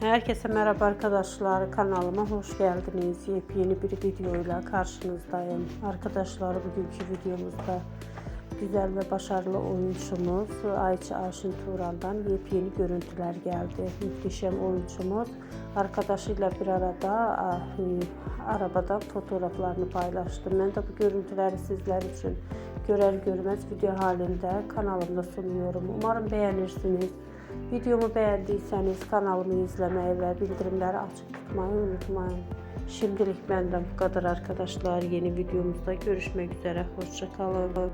Herkese merhaba arkadaşlar. Kanalıma hoş geldiniz. Yepyeni bir videoyla karşınızdayım. Arkadaşlar bugünkü videomuzda güzel ve başarılı oyuncumuz Ayça Aşin Turan'dan yepyeni görüntüler geldi. Muhteşem oyuncumuz arkadaşıyla bir arada ah, arabadan fotoğraflarını paylaştı. Ben de bu görüntüleri sizler için görer görmez video halinde kanalımda sunuyorum. Umarım beğenirsiniz. Videomu bəyəndiysəniz kanalımı izləməyi və bildirimləri açıq tutmayı unutmayın. Şimdilik məndən bu qədər arkadaşlar. Yeni videomuzda görüşmək üzərə. Hoşçakalın.